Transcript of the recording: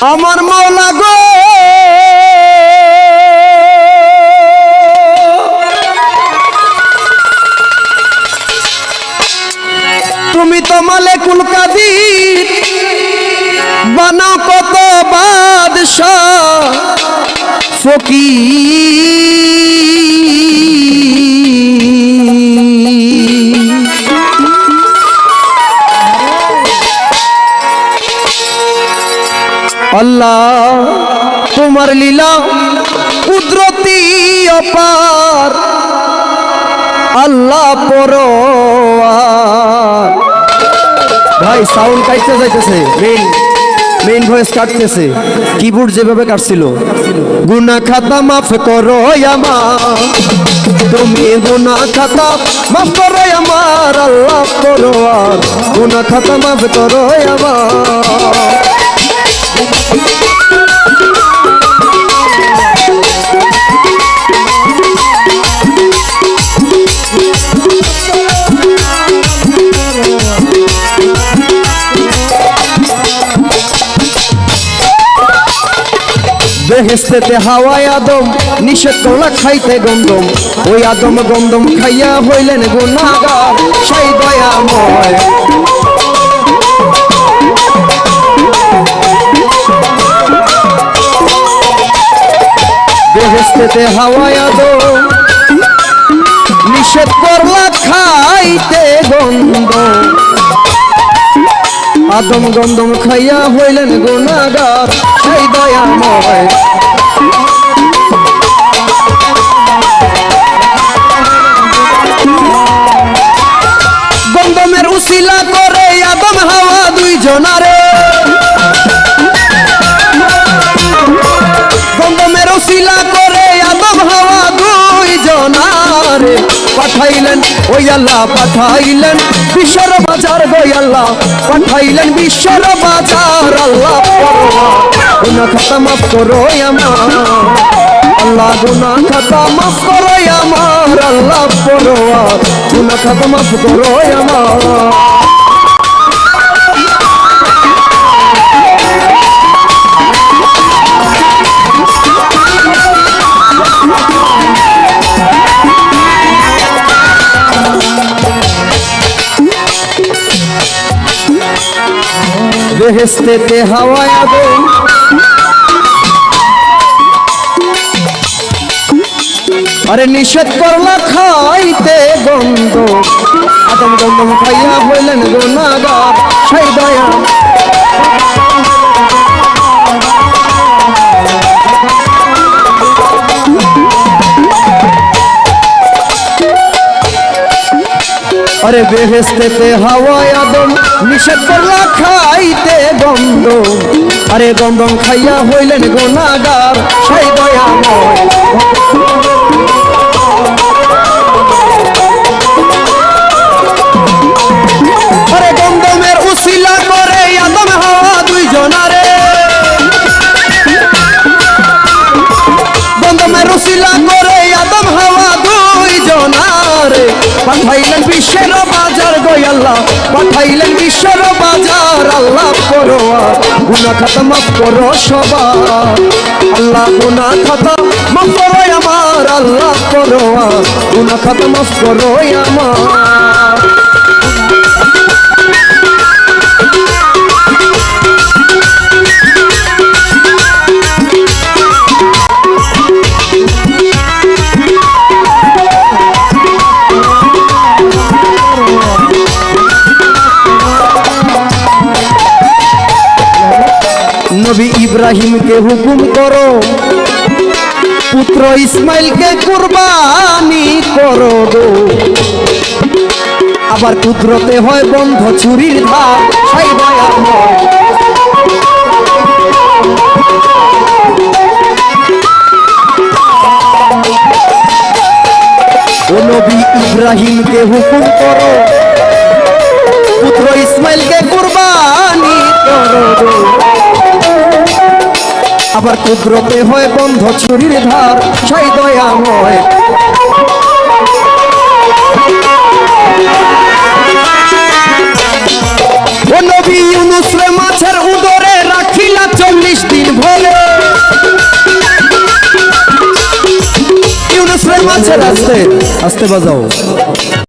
আমার মাওলা গো। তুমি তো মালেকুল কাদির। বানাও কত বাদশাহ। ফকির। আল্লাহ, তোমার লীলা কুদরতি অপার। আল্লাহ পর ভাই সাউন্ড কাটতে যাইতেছে মেইন মেইন ভয়েস কাটতেছে। কিবোর্ড যেভাবে কাটছিল। গুনা খাতা মাফ করো আমার। তুমি গুনা খাতা মাফ করো আমার, আল্লাহ করো আর গুনা খাতা মাফ করো আমার। বেহেস্তেতে হাওয়ায় আদম, নিষেধ করলা খাইতে গন্ধম ওই আদম গন্ধম খাইয়া হইলেন গুনাগার সেই দয়াময়। বেহেস্তেতে হাওয়ায় আদম নিষেধ করলা খাইতে গন্ধ। আদম গন্ধম খাইয়া হইলেন গুণাগার। সেই দয়াময় গন্ধমের ওই আল্লাহ পাঠাইলেন বিশ্বর বাজার গই আল্লাহ পাঠাইলেন বিশ্বর বাজার। আল্লাহ গুনা খাতা মাফ করো আমার। আল্লাহ গুনা খাতা মাফ করো আমার। আল্লাহ করো গুনা খাতা মাফ করো আমার। বেহেস্তেতে হাওয়ায় আগুন আরে নিষেধ করলা খাইতে গন্ধ আদম গন্ধ খাইয়া হইলেন গা সেই দয়া আরে বেহেস্তেতে হাওয়ায় আদম নিষেধ করলা খাইতে গন্ধ। আরে গম খাইয়া হইলেন গোনাগার, সেই দয়াময় পাঠাইলেন বিশ্বের বাজার গই আল্লাহ, পাঠাইলেন বিশ্বের বাজার, আল্লাহ করো গুনা খাতা মাফ করো সবার। আল্লাহ গুনা খাতা মাফ করো আমার, আল্লাহ করো গুনা খাতা মাফ করো আমার। ইব্রাহিমকে হুকুম করো। পুত্র ইসমাইলকে কুরবানি করো আবার পুত্রতে হয় বন্ধ ছুরির ধার সাই ইব্রাহিমকে হুকুম করো, পুত্র ইসমাইলকে কুরবানি করো আবার কুদরতে হয় বন্ধ ছুরির ধার, সাই দয়াময়। নবী মাছের চল্লিশ দিন মাছের আস্তে আস্তে বাজাও।